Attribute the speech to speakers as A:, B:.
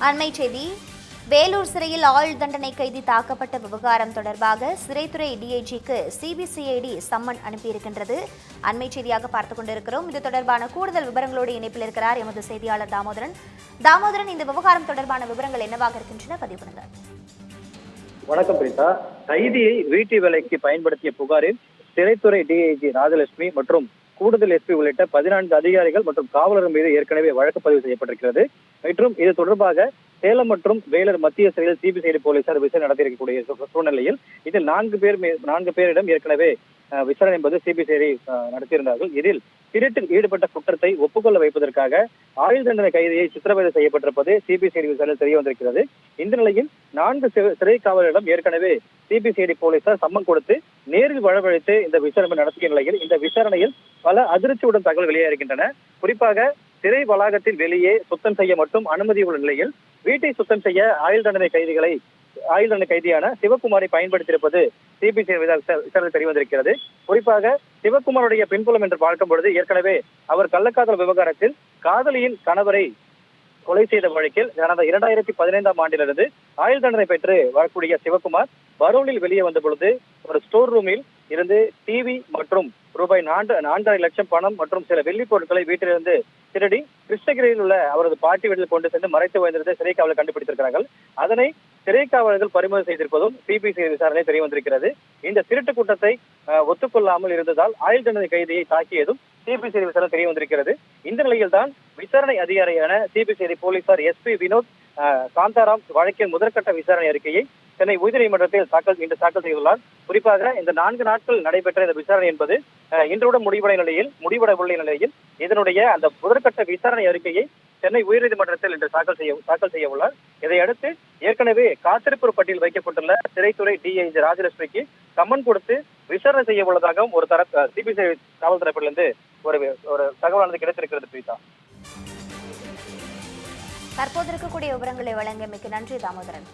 A: அண்மை செய்தி. வேலூர் சிறையில் ஆயுள் தண்டனை கைதி தாக்கப்பட்ட விவகாரம் தொடர்பாக சிறைத்துறை டிஐஜிக்கு சிபிசிஐடி சம்மன் அனுப்பியிருக்கின்றது. அண்மை செய்தியாக பார்த்துக் கொண்டிருக்கிறோம். இது தொடர்பான கூடுதல் விவரங்களோடு இணைப்பில் இருக்கிறார் எமது செய்தியாளர் தாமோதரன். தாமோதரன் இந்த விவகாரம் தொடர்பான விவரங்கள் என்னவாக இருக்கின்றன? பதிவு பண்ணுங்க.
B: வணக்கம் பிரீதா. கைதியை வீட்டு வேலைக்கு பயன்படுத்திய புகாரில் சிறைத்துறை டிஐஜி ராஜலட்சுமி மற்றும் கூடுதல் எஸ்பி உள்ளிட்ட பதினான்கு அதிகாரிகள் மற்றும் காவலர்கள் மீது ஏற்கனவே வழக்கு பதிவு செய்யப்பட்டிருக்கிறது. மற்றும் இது தொடர்பாக சேலம் மற்றும் வேலூர் மத்திய சிறையில் சிபிசிஐடி போலீசார் விசாரணை நடத்தியிருக்கக்கூடிய சூழ்நிலையில் இதில் நான்கு பேர் நான்கு பேரிடம் ஏற்கனவே விசாரணை என்பது சிபிசிஐடி நடத்தியிருந்தார்கள். இதில் திருட்டில் ஈடுபட்ட குற்றத்தை ஒப்புக்கொள்ள வைப்பதற்காக ஆயுள் தண்டனை கைதியை சித்திரவதை செய்யப்பட்டிருப்பது சிபிசிஐடி விசாரணையில் தெரிய வந்திருக்கிறது. இந்த நிலையில் நான்கு சிறை காவலரிடம் ஏற்கனவே சிபிசிஐடி போலீசார் சம்மன் கொடுத்து நேரில் வழவழைத்து இந்த விசாரணை நடத்திய நிலையில் இந்த விசாரணையில் பல அதிர்ச்சியுடன் தகவல் வெளியாகின்றன குறிப்பாக சிறை வளாகத்தில் வெளியே சுத்தம் செய்ய மட்டும் அனுமதி உள்ள நிலையில் வீட்டை சுத்தம் செய்ய ஆயுள் தண்டனை கைதிகளை ஆயுள் தண்டனை கைதியான சிவகுமாரை பயன்படுத்தியிருப்பது சிபிசிஐ விசாரணை தெரிய வந்திருக்கிறது குறிப்பாக சிவகுமாருடைய பின்புலம் என்று பார்க்கும் பொழுது ஏற்கனவே அவர் கள்ளக்காதல் விவகாரத்தில் காதலியின் கணவரை கொலை செய்த வழக்கில் கடந்த இரண்டாயிரத்தி பதினைந்தாம் ஆண்டிலிருந்து ஆயுள் தண்டனை பெற்று வரக்கூடிய சிவகுமார் பரோலில் வெளியே வந்த பொழுது ஒரு ஸ்டோர் ரூமில் இருந்து டிவி மற்றும் ரூபாய் நான்கு நான்கரை லட்சம் பணம் மற்றும் சில வெள்ளி பொருட்களை வீட்டிலிருந்து திருடி கிருஷ்ணகிரியில் உள்ள அவரது பாட்டி வீட்டில் கொண்டு சென்று மறைத்து வைத்திருந்த சிறை காவலர் கண்டுபிடித்திருக்கிறார்கள். அதனை சிறை காவலர்கள் பறிமுதல் செய்திருப்பதும் சிபிசிஐ விசாரணை தெரிய வந்திருக்கிறது. இந்த திருட்டு கூட்டத்தை ஒத்துக்கொள்ளாமல் இருந்ததால் ஆயுள் தண்டனை கைதியை தாக்கியதும் சிபிசிஐ விசாரணை தெரிய வந்திருக்கிறது. இந்த நிலையில் தான் விசாரணை அதிகாரியான சிபிசிஐ போலீசார் எஸ்பி வினோத் காந்தாராம் வழக்கின் முதற்கட்ட விசாரணை அறிக்கையை சென்னை உயர்நீதிமன்றத்தில் தாக்கல் இன்று தாக்கல் செய்துள்ளார். குறிப்பாக இந்த நான்கு நாட்கள் நடைபெற்ற இந்த விசாரணை என்பது இன்றுடன் முடிவடைய நிலையில் முடிவட உள்ள நிலையில் இதனுடைய அந்த முதற்கட்ட விசாரணை அறிக்கையை சென்னை உயர்நீதிமன்றத்தில் இன்று தாக்கல் செய்ய தாக்கல் செய்ய உள்ளார். இதையடுத்து ஏற்கனவே காத்திருப்பு பட்டியல் வைக்கப்பட்டுள்ள சிறைத்துறை டிஐஜி ராஜலட்சுமிக்கு சம்மன் கொடுத்து விசாரணை செய்ய உள்ளதாகவும் ஒரு தரப்பு சிபிசிஐ காவல் தரப்பிலிருந்து ஒரு ஒரு தகவலானது கிடைத்திருக்கிறது பிரீதா.
A: தற்போது இருக்கக்கூடிய விவரங்களை வழங்க மிக்க நன்றி தாமோதரன்.